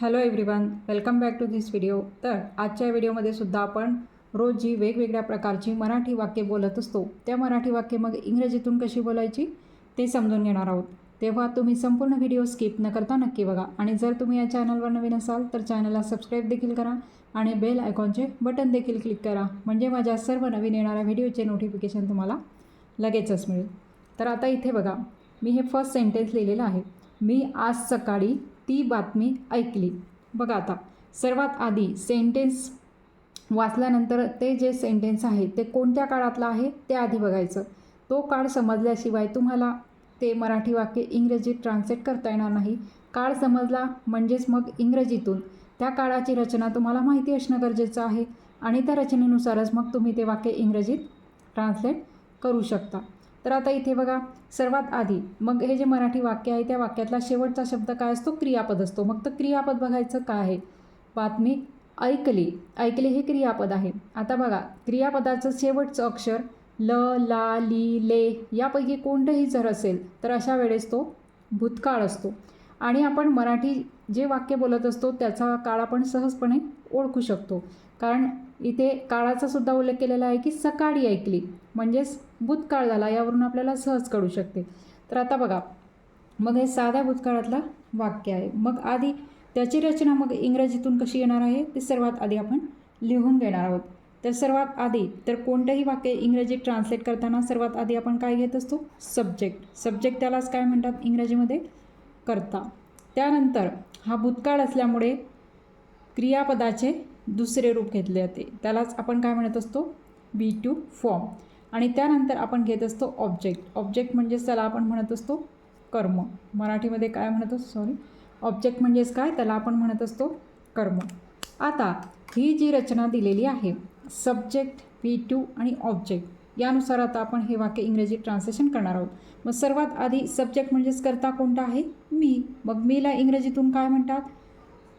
Hello everyone welcome back to this video तर आजच्या व्हिडिओमध्ये सुद्धा आपण रोज जी वेगवेगळ्या प्रकारची मराठी वाक्य बोलत असतो. त्या मराठी वाक्य मग इंग्रजीतून कशी बोलायची ते समजून घेणार आहोत. तेव्हा तुम्ही संपूर्ण व्हिडिओ स्किप न करता नक्की बघा. आणि जर तुम्ही या चॅनलवर नवीन असाल तर चॅनलला सबस्क्राईब देखील करा आणि बेल आयकॉनचे बटन देखील क्लिक करा. म्हणजे माझ्या सर्व नवीन येणाऱ्या व्हिडिओचे नोटिफिकेशन तुम्हाला लगेचच मिळेल. तर आता इथे बघा. मी हे फर्स्ट सेंटेन्स लिहिलेलं आहे. मी आज सकाळी ती बातमी ऐकली. बघा आता सर्वात आधी सेंटेन्स वाचल्यानंतर ते जे सेंटेन्स आहे ते कोणत्या काळातलं आहे ते आधी बघायचं. तो काळ समजल्याशिवाय तुम्हाला ते मराठी वाक्य इंग्रजीत ट्रान्सलेट करता येणार नाही. काळ समजला म्हणजेच मग इंग्रजीतून. त्या काळाची रचना तुम्हाला माहिती असणं गरजेचं आहे आणि त्या रचनेनुसारच मग तुम्ही ते वाक्य इंग्रजीत ट्रान्सलेट करू शकता. तर आता इथे बघा सर्वात आधी मग हे जे मराठी वाक्य आहे त्या वाक्यातला शेवटचा शब्द काय असतो? क्रियापद असतो. मग तर क्रियापद बघायचं काय आहे? बातमी ऐकली. ऐकली हे क्रियापद आहे. आता बघा क्रियापदाचं शेवटचं अक्षर ल ला ली ले यापैकी कोणतंही जर असेल तर अशा वेळेस तो भूतकाळ असतो. आणि आपण मराठी जे वाक्य बोलत असतो त्याचा काळ आपण सहजपणे ओळखू शकतो. कारण इथे काळाचा सुद्धा उल्लेख केलेला आहे की सकाळी ऐकली. म्हणजेच भूतकाळ झाला यावरून आपल्याला सहज कळू शकते. तर आता बघा मग हे साध्या भूतकाळातलं वाक्य आहे. मग आधी त्याची रचना मग इंग्रजीतून कशी येणार आहे? ते सर्वात आधी आपण लिहून घेणार आहोत. तर सर्वात आधी तर कोणतंही वाक्य इंग्रजीत ट्रान्सलेट करताना सर्वात आधी आपण काय घेत असतो? सब्जेक्ट सब्जेक्ट त्यालाच काय म्हणतात इंग्रजीमध्ये? करता. त्यानंतर हा भूतकाळ असल्यामुळे क्रियापदाचे दुसरे रूप घेतले जाते. त्यालाच आपण काय म्हणत असतो? बी टू फॉर्म आणि त्यानंतर आपण घेत असतो ऑब्जेक्ट ऑब्जेक्ट म्हणजेच त्याला आपण म्हणत असतो कर्म. मराठीमध्ये काय म्हणत असतो? सॉरी ऑब्जेक्ट म्हणजेच काय? त्याला आपण म्हणत असतो कर्म. आता ही जी रचना दिलेली आहे सब्जेक्ट बी टू आणि ऑब्जेक्ट यानुसार आता आपण हे वाक्य इंग्रजी ट्रान्सलेशन करणार आहोत. मग सर्वात आधी सब्जेक्ट म्हणजेच करता कोणता आहे? मी. मग मीला इंग्रजीतून काय म्हणतात?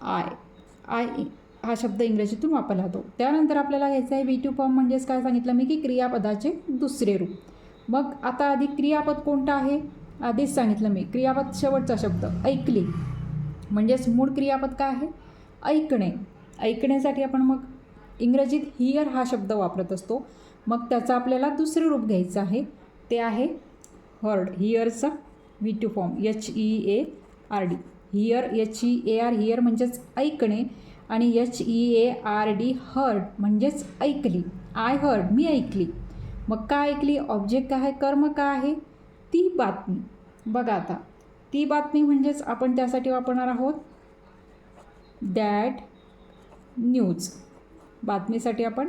आय आय हा शब्द इंग्रजीतून वापरला जातो. त्यानंतर आपल्याला घ्यायचं आहे वी टू फॉर्म म्हणजेच काय सांगितलं मी की क्रियापदाचे दुसरे रूप. मग आता आधी क्रियापद कोणतं आहे? आधीच सांगितलं मी क्रियापद शेवटचा शब्द ऐकली. म्हणजेच मूळ क्रियापद काय आहे? ऐकणे. ऐकण्यासाठी आपण मग इंग्रजीत हिअर हा शब्द वापरत असतो. मग त्याचं आपल्याला दुसरं रूप घ्यायचं आहे ते आहे heard हिअरचा V two form H E A R D hear H E A R hear म्हणजेच ऐकणे. आणि H E A R D heard म्हणजेच ऐकली. आय हर्ड मी ऐकली. मग काय ऐकली? ऑब्जेक्ट काय? आहे कर्म काय आहे? ती बातमी. बघा आता. ती बातमी म्हणजेच आपण त्यासाठी वापरणार आहोत दॅट न्यूज बातमीसाठी आपण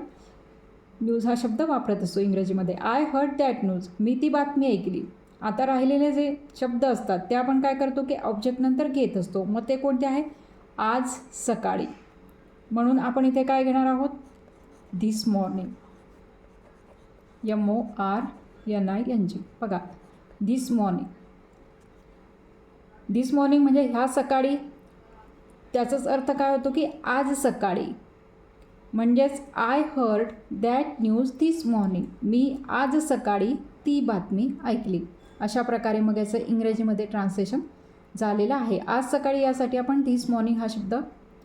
न्यूज हा शब्द वापरत असतो इंग्रजीमध्ये. आय हर्ड दॅट न्यूज मी ती बातमी ऐकली. आता राहिलेले जे शब्द असतात ते आपण काय करतो की ऑब्जेक्ट नंतर घेत असतो. मग ते कोणते आहे? आज सकाळी. म्हणून आपण इथे काय घेणार आहोत? This morning M O R N I N G बघा. धिस मॉर्निंग धिस मॉर्निंग म्हणजे ह्या सकाळी. त्याचाच अर्थ काय होतो की आज सकाळी. म्हणजेच I heard that news this morning मी आज सकाळी ती बातमी ऐकली. अशा प्रकारे मग याचं इंग्रजीमध्ये ट्रान्सलेशन झालेलं आहे. आज सकाळी यासाठी आपण धिस मॉर्निंग हा शब्द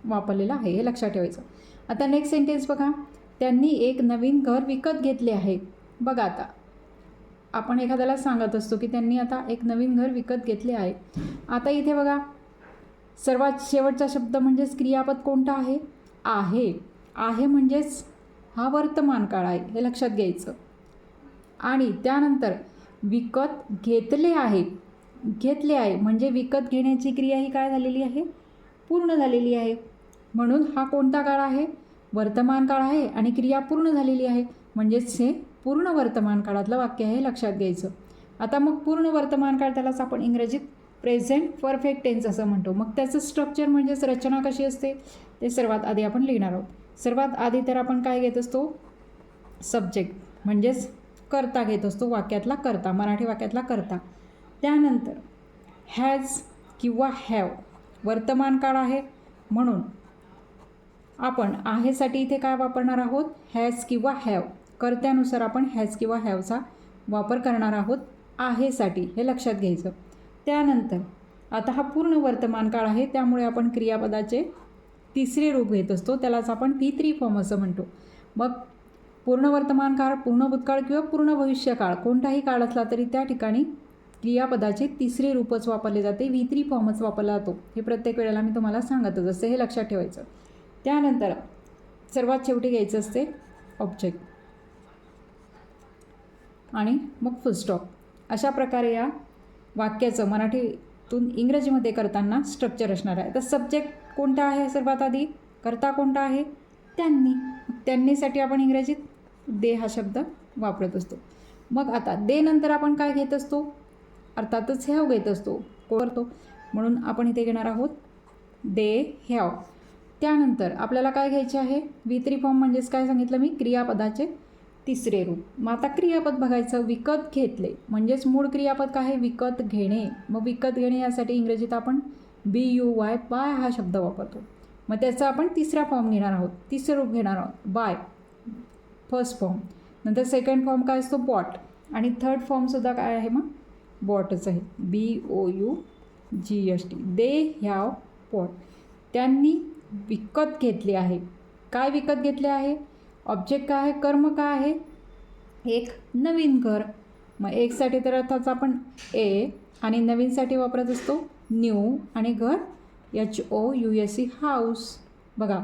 वापरलेलं आहे हे लक्षात ठेवायचं. आता नेक्स्ट सेंटेन्स बघा. त्यांनी एक नवीन घर विकत घेतले आहे. बघा आता. आपण एखाद्याला सांगत असतो की त्यांनी आता एक नवीन घर विकत घेतले आहे. आता इथे बघा. सर्वात शेवटचा शब्द म्हणजेच क्रियापद कोणता आहे? आहे. आहे म्हणजेच हा वर्तमान काळ आहे हे लक्षात घ्यायचं. आणि त्यानंतर विकत घेतले आहे. घेतले आहे म्हणजे विकत घेण्याची क्रिया ही काय झालेली आहे? पूर्ण झालेली आहे. म्हणून हा कोणता काळ आहे? वर्तमान काळ आहे आणि क्रिया पूर्ण झालेली आहे. म्हणजेच हे पूर्ण वर्तमान काळातलं वाक्य आहे हे लक्षात घ्यायचं. आता मग पूर्ण वर्तमान काळ त्यालाच आपण इंग्रजीत प्रेझेंट परफेक्ट टेन्स असं म्हणतो. मग त्याचं स्ट्रक्चर म्हणजेच रचना कशी असते? ते सर्वात आधी आपण लिहिणार आहोत. सर्वात आधी तर आपण काय घेत असतो? सब्जेक्ट म्हणजेच करता घेत असतो. वाक्यातला करता मराठी वाक्यातला करता. त्यानंतर हॅज किंवा हॅव वर्तमान काळ आहे म्हणून आपण आहेसाठी इथे काय वापरणार आहोत? हॅज किंवा हॅव कर्त्यानुसार आपण हॅज किंवा हॅवचा वापर करणार आहोत आहेसाठी. हे लक्षात घ्यायचं. त्यानंतर आता हा पूर्ण वर्तमान काळ आहे त्यामुळे आपण क्रियापदाचे तिसरे रूप घेत असतो. त्यालाच आपण पी थ्री फॉर्म असं म्हणतो. मग पूर्ण वर्तमान काळ पूर्ण भूतकाळ किंवा पूर्ण भविष्यकाळ कोणताही काळ असला तरी त्या ठिकाणी क्रियापदाचे तिसरे रूपच वापरले जाते. व्ही थ्री फॉर्मच वापरला जातो. हे प्रत्येक वेळेला मी तुम्हाला सांगतच असते. हे लक्षात ठेवायचं. त्यानंतर सर्वात शेवटी घ्यायचं असते ऑब्जेक्ट आणि मग फुलस्टॉप अशा प्रकारे या वाक्याचं मराठीतून इंग्रजीमध्ये करताना स्ट्रक्चर असणार आहे. तर सब्जेक्ट कोणता आहे सर्वात आधी? करता कोणता आहे? त्यांनी. त्यांनीसाठी आपण इंग्रजीत दे हा शब्द वापरत असतो. मग आता दे नंतर आपण काय घेत असतो? अर्थातच ह्याव घेत असतो. करतो? म्हणून आपण इथे घेणार आहोत दे ह्याव. त्यानंतर आपल्याला काय घ्यायचे आहे? व्ही थ्री फॉर्म म्हणजेच काय सांगितलं मी? क्रियापदाचे तिसरे रूप. मग आता क्रियापद बघायचं. विकत घेतले. म्हणजेच मूळ क्रियापद काय आहे? विकत घेणे. मग विकत घेणे यासाठी इंग्रजीत आपण बी यू वाय बाय हा शब्द वापरतो. मग त्याचा आपण तिसरा फॉर्म घेणार आहोत. तिसरं रूप घेणार आहोत. बाय फर्स्ट फॉर्म नंतर सेकंड फॉर्म काय असतो? बॉट आणि थर्ड फॉर्मसुद्धा काय आहे मग? बॉटच आहे. B O U G H T they have bought त्यांनी विकत घेतले आहे. काय विकत घेतले आहे? ऑब्जेक्ट काय आहे? कर्म काय आहे? एक नवीन घर. मग एकसाठी तर अर्थात आपण ए आणि नवीनसाठी वापरत असतो न्यू आणि घर. H O U S E house बघा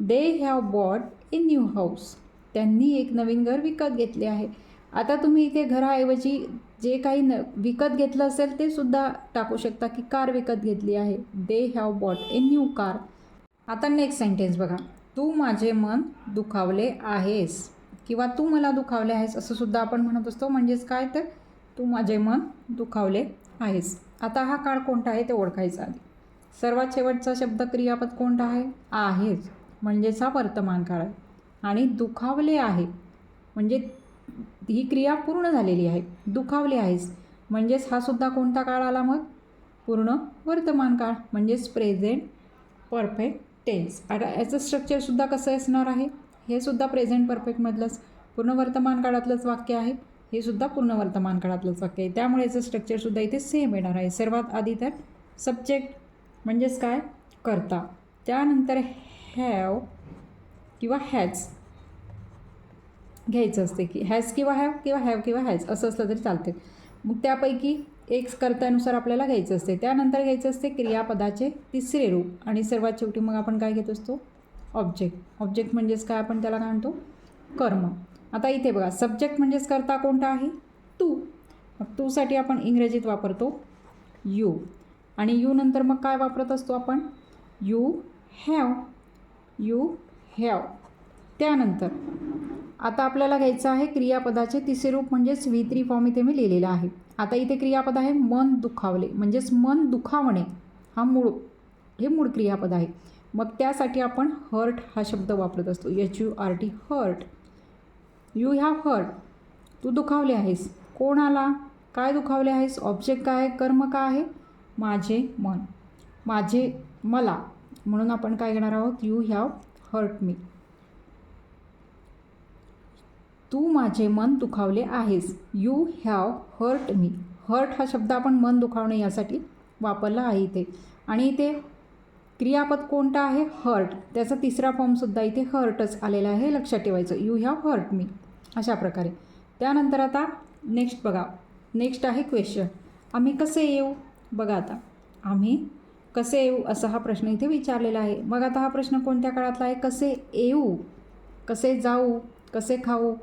they have bought a new house त्यांनी एक नवीन घर विकत घेतले आहे. आता तुम्ही इथे घराऐवजी जे काही न विकत घेतलं असेल ते सुद्धा टाकू शकता की कार विकत घेतली आहे. They have bought a new car आता नेक्स्ट सेंटेन्स बघा. तू माझे मन दुखावले आहेस किंवा तू मला दुखावले आहेस असं सुद्धा आपण म्हणत असतो. म्हणजेच काय तर तू माझे मन दुखावले आहेस. आता हा काळ कोणता आहे ते ओळखायचा आधी. सर्वात शेवटचा शब्द क्रियापद कोणता आहे? आहेच म्हणजेच हा वर्तमान काळ आहे. आणि दुखावले आहे म्हणजे ही क्रिया पूर्ण झालेली आहे. दुखावले आहेस म्हणजेच हा सुद्धा कोणता काळ आला मग? पूर्ण वर्तमान काळ. म्हणजेच प्रेझेंट परफेक्ट टेन्स आता याचं स्ट्रक्चरसुद्धा कसं असणार आहे? हे सुद्धा प्रेझेंट परफेक्टमधलंच पूर्ण वर्तमान काळातलंच वाक्य आहे. हे सुद्धा पूर्ण वर्तमान काळातलंच वाक्य आहे. त्यामुळे याचं स्ट्रक्चरसुद्धा इथे सेम येणार आहे. सर्वात आधी तर सब्जेक्ट म्हणजेच काय? करता. त्यानंतर हॅव किंवा हॅज घ्यायचं असते की हॅज किंवा हॅव किंवा हॅव किंवा हॅज असं असलं तरी चालते मग त्यापैकी एक कर्त्यानुसार आपल्याला घ्यायचं असते. त्यानंतर घ्यायचं असते क्रियापदाचे तिसरे रूप. आणि सर्वात शेवटी मग आपण काय घेत असतो? ऑब्जेक्ट. ऑब्जेक्ट म्हणजेच काय आपण त्याला काय म्हणतो? कर्म. आता इथे बघा सब्जेक्ट म्हणजेच करता कोणता आहे? तू. मग तूसाठी आपण इंग्रजीत वापरतो यू. आणि यू नंतर मग काय वापरत असतो आपण? You have. You have. त्यानंतर आता आपल्याला घ्यायचं आहे क्रियापदाचे तिसरे रूप म्हणजेच व्ही थ्री फॉर्म इथे मी लिहिलेलं आहे. आता इथे क्रियापद आहे मन दुखावले. म्हणजेच मन दुखावणे हा मूळ हे मूळ क्रियापद आहे. मग त्यासाठी आपण हर्ट हा शब्द वापरत असतो. H U R T hurt. You have hurt. तू दुखावले आहेस. कोणाला काय दुखावले आहेस? ऑब्जेक्ट काय आहे? कर्म काय आहे? माझे मन. माझे मला. म्हणून आपण काय घेणार आहोत? You have hurt me. तू माझे मन दुखावले आहेस. You have hurt me. Hurt हा शब्द आपण मन दुखावणे यासाठी वापरला आहे इथे. आणि इथे क्रियापद कोणता आहे? हर्ट. त्याचा तिसरा फॉर्मसुद्धा इथे हर्टच आलेला आहे. लक्षात ठेवायचं. You have hurt me. अशा प्रकारे. त्यानंतर आता नेक्स्ट बघा. नेक्स्ट आहे क्वेश्चन. आम्ही कसे येऊ? बघा आता. आम्ही कसे येऊ असा हा प्रश्न इथे विचारलेला आहे. मग आता हा प्रश्न कोणत्या काळातला आहे? कसे येऊ? कसे जाऊ? कसे खाऊ?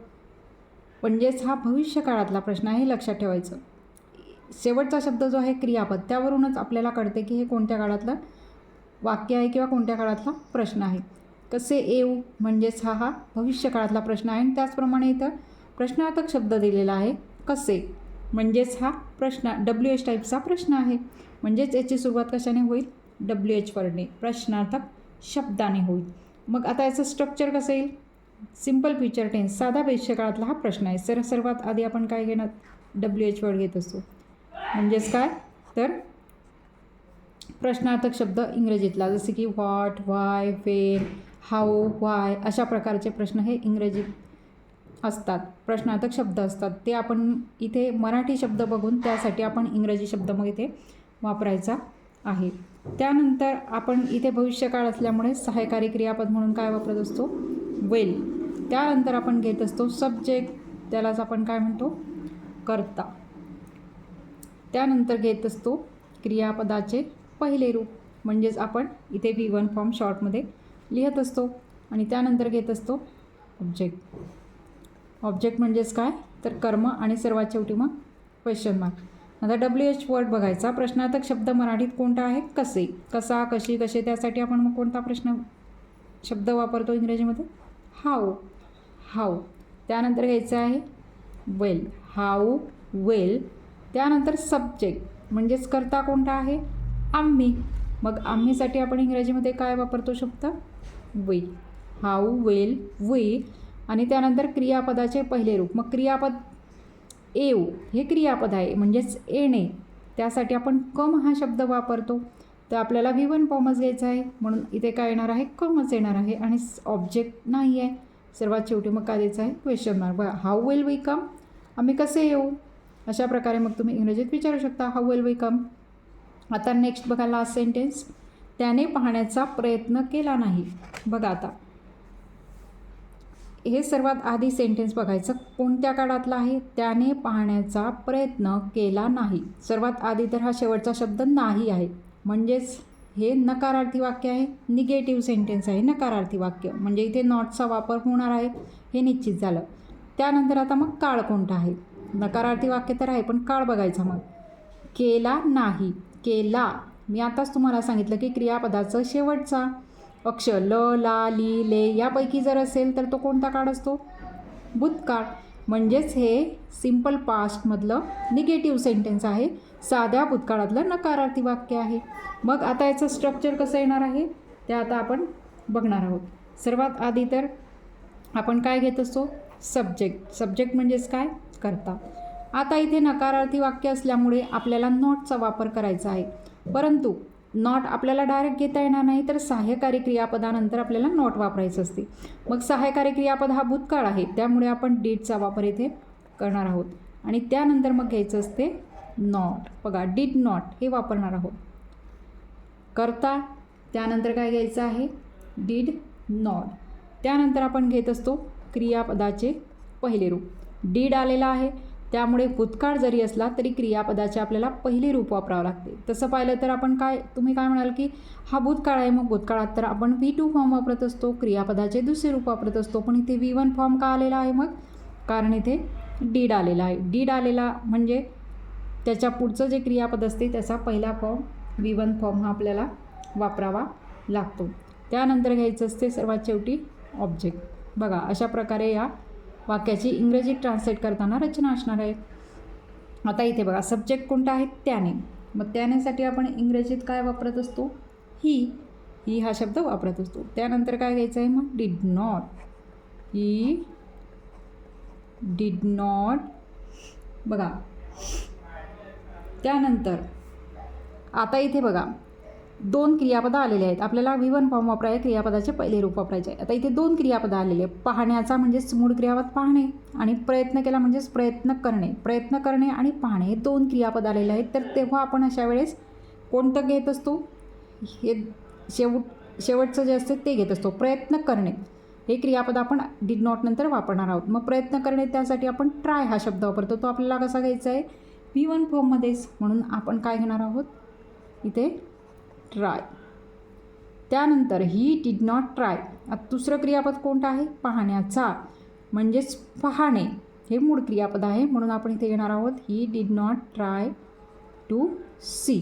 म्हणजेच हा भविष्य काळातला प्रश्न आहे हे लक्षात ठेवायचं. शेवटचा शब्द जो आहे क्रियापद त्यावरूनच आपल्याला कळते की हे कोणत्या काळातलं वाक्य आहे किंवा कोणत्या काळातला प्रश्न आहे. कसे येऊ म्हणजेच हा हा भविष्य काळातला प्रश्न आहे आणि त्याचप्रमाणे इथं प्रश्नार्थक शब्द दिलेला आहे कसे? म्हणजेच हा प्रश्न डब्ल्यू एच टाईपचा प्रश्न आहे. म्हणजेच याची सुरुवात कशाने होईल? डब्ल्यू एच वर्डने प्रश्नार्थक शब्दाने होईल. मग आता याचं स्ट्रक्चर कसं येईल? सिंपल फ्युचर टेन्स साधा भविष्यकाळातला हा प्रश्न आहे. सर सर्वात आधी आपण काय घेणार? डब्ल्यू एच वर्ड घेत असतो म्हणजेच काय? तर प्रश्नार्थक शब्द इंग्रजीतला जसे की what why when how why अशा प्रकारचे प्रश्न हे इंग्रजीत असतात. प्रश्नार्थक शब्द असतात. ते आपण इथे मराठी शब्द बघून त्यासाठी आपण इंग्रजी शब्द मग इथे वापरायचा आहे. त्यानंतर आपण इथे भविष्यकाळ असल्यामुळे सहाय्यकारी क्रियापद म्हणून काय वापरत असतो? वेल. त्यानंतर आपण घेत असतो? सब्जेक्ट त्यालाच आपण काय म्हणतो? करता. त्यानंतर घेत असतो क्रियापदाचे पहिले रूप. म्हणजेच आपण इथे व्ही वन फॉर्म शॉर्टमध्ये लिहित असतो. आणि त्यानंतर घेत असतो ऑब्जेक्ट ऑब्जेक्ट म्हणजेच काय? तर कर्म आणि सर्वात शेवटी मग क्वेश्चन मार्क आता डब्ल्यू एच वर्ड बघायचा. प्रश्नार्थक शब्द मराठीत कोणता आहे? कसे? कसा कशी कसे? त्यासाठी आपण मग कोणता प्रश्न शब्द वापरतो इंग्रजीमध्ये? How how. त्यानंतर घ्यायचं आहे वेल. How well. त्यानंतर सब्जेक्ट म्हणजेच करता कोणता आहे? आम्ही. मग आम्हीसाठी आपण इंग्रजीमध्ये काय वापरतो शब्द वे. हाऊ वेल वे. आणि त्यानंतर क्रियापदाचे पहिले रूप. मग क्रियापद येऊ हे क्रियापद आहे म्हणजेच येणे त्यासाठी आपण कम हा शब्द वापरतो. तर आपल्याला व्ही वन फॉर्मच घ्यायचा आहे. म्हणून इथे काय येणार आहे? कॉमच येणार आहे. आणि ऑब्जेक्ट नाही आहे. सर्वात शेवटी मग काय द्यायचं आहे? क्वेश्चन मार्क बघा हाऊ विल वी कम आम्ही कसे येऊ? अशा प्रकारे मग तुम्ही इंग्रजीत विचारू शकता. हाऊ विल वी कम आता नेक्स्ट बघा लास्ट सेंटेन्स त्याने पाहण्याचा प्रयत्न केला नाही. बघा आता. हे सर्वात आधी सेंटेन्स बघायचं. कोणत्या काळातलं आहे? त्याने पाहण्याचा प्रयत्न केला नाही. सर्वात आधी तर हा शेवटचा शब्द नाही आहे. म्हणजेच हे नकारार्थी वाक्य आहे निगेटिव्ह सेंटेन्स आहे नकारार्थी वाक्य. म्हणजे इथे नॉटचा वापर होणार आहे हे निश्चित झालं. त्यानंतर आता मग काळ कोणता आहे? नकारार्थी वाक्य तर आहे पण काळ बघायचा मग. केला नाही. केला. मी आताच तुम्हाला सांगितलं की क्रियापदाचं शेवटचा अक्षर ल ला ली ले यापैकी जर असेल तर तो कोणता काळ असतो? भूतकाळ. म्हणजेच हे सिंपल पास्टमधलं निगेटिव्ह सेंटेन्स आहे. साध्या भूतकाळातलं नकारार्थी वाक्य आहे. मग आता याचं स्ट्रक्चर कसं येणार आहे? ते आता आपण बघणार आहोत. सर्वात आधी तर आपण काय घेत असतो? सब्जेक्ट सब्जेक्ट म्हणजेच काय? करता. आता इथे नकारार्थी वाक्य असल्यामुळे आपल्याला नॉटचा वापर करायचा आहे. परंतु नॉट आपल्याला डायरेक्ट घेता येणार नाही तर सहाय्यकारी क्रियापदानंतर आपल्याला नॉट वापरायचं असते. मग सहाय्यकारी क्रियापद हा भूतकाळ आहे त्यामुळे आपण डीडचा वापर इथे करणार आहोत. आणि त्यानंतर मग घ्यायचं असते नॉट. बघा डीड नॉट हे वापरणार आहोत. करता त्यानंतर काय घ्यायचं आहे? Did not. त्यानंतर आपण घेत असतो क्रियापदाचे पहिले रूप. डीड आलेला आहे त्यामुळे भूतकाळ जरी असला तरी क्रियापदाचे आपल्याला पहिले रूप वापरावं लागते. तसं पाहिलं तर आपण काय तुम्ही काय म्हणाल की हा भूतकाळ आहे मग भूतकाळात तर आपण व्ही टू फॉर्म वापरत असतो क्रियापदाचे दुसरे रूप वापरत असतो पण इथे व्ही वन फॉर्म का आलेला आहे मग? कारण इथे डीड आलेला आहे. डीड आलेला म्हणजे त्याच्या पुढचं जे क्रियापद असते त्याचा पहिला फॉर्म व्ही वन फॉर्म हा आपल्याला वापरावा लागतो. त्यानंतर घ्यायचं असते सर्वात शेवटी ऑब्जेक्ट बघा अशा प्रकारे या वाक्याची इंग्रजीत ट्रान्सलेट करताना रचना असणार आहे आता इथे बघा सब्जेक्ट कोणता आहे? त्याने. मग त्यानेसाठी आपण इंग्रजीत काय वापरत असतो? ही. ही हा शब्द वापरत असतो. त्यानंतर काय घ्यायचं आहे मग? Did not he did not बघा. त्यानंतर आता इथे बघा. दोन क्रियापदं आलेले आहेत. आपल्याला व्ही वन फॉर्म वापरायचे क्रियापदाचे पहिले रूप वापरायचे आहे. आता इथे दोन क्रियापदं आलेले पाहण्याचा म्हणजेच मूळ क्रियापद पाहणे आणि प्रयत्न केला म्हणजेच प्रयत्न करणे. प्रयत्न करणे आणि पाहणे हे दोन क्रियापद आलेले आहेत. तर तेव्हा आपण अशा वेळेस कोणतं घेत असतो? हे शेवट शेवटचं जे असते ते घेत असतो. प्रयत्न करणे. हे क्रियापद आपण डिड नॉट नंतर वापरणार आहोत. मग प्रयत्न करणे त्यासाठी आपण ट्राय हा शब्द वापरतो. तो आपल्याला कसा घ्यायचा आहे? व्ही वन फॉर्ममध्येच म्हणून आपण काय घेणार आहोत? इथे ट्राय त्यानंतर ही डिड नॉट ट्राय आता दुसरं क्रियापद कोणतं आहे? पाहण्याचा. म्हणजेच पाहणे. हे मूळ क्रियापद आहे म्हणून आपण इथे घेणार आहोत. He did not try to see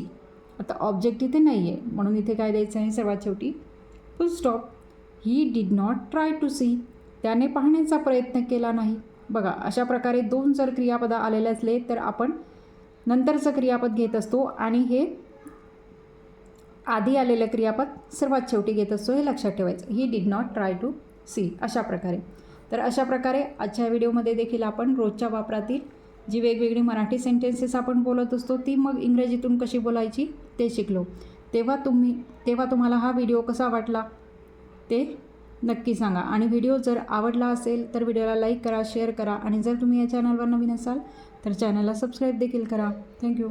आता ऑब्जेक्ट इथे नाही आहे म्हणून इथे काय द्यायचं आहे? सर्वात शेवटी full stop he did not try to see त्याने पाहण्याचा प्रयत्न केला नाही. बघा अशा प्रकारे दोन जर क्रियापद आलेले असले तर आपण नंतरचं क्रियापद घेत असतो. आणि हे आधी आलेलं क्रियापद सर्वात शेवटी घेत असतो हे लक्षात ठेवायचं. He did not try to see अशा प्रकारे. तर अशा प्रकारे आजच्या व्हिडिओमध्ये देखील आपण रोजच्या वापरातील जी वेगवेगळी मराठी सेंटेन्सेस आपण बोलत असतो ती मग इंग्रजीतून कशी बोलायची ते शिकलो. तेव्हा तुम्ही तेव्हा तुम्हाला हा व्हिडिओ कसा वाटला ते नक्की सांगा. आणि व्हिडिओ जर आवडला असेल तर व्हिडिओला लाईक करा शेअर करा. आणि जर तुम्ही या चॅनलवर नवीन असाल तर चॅनलला सबस्क्राईब देखील करा. थँक्यू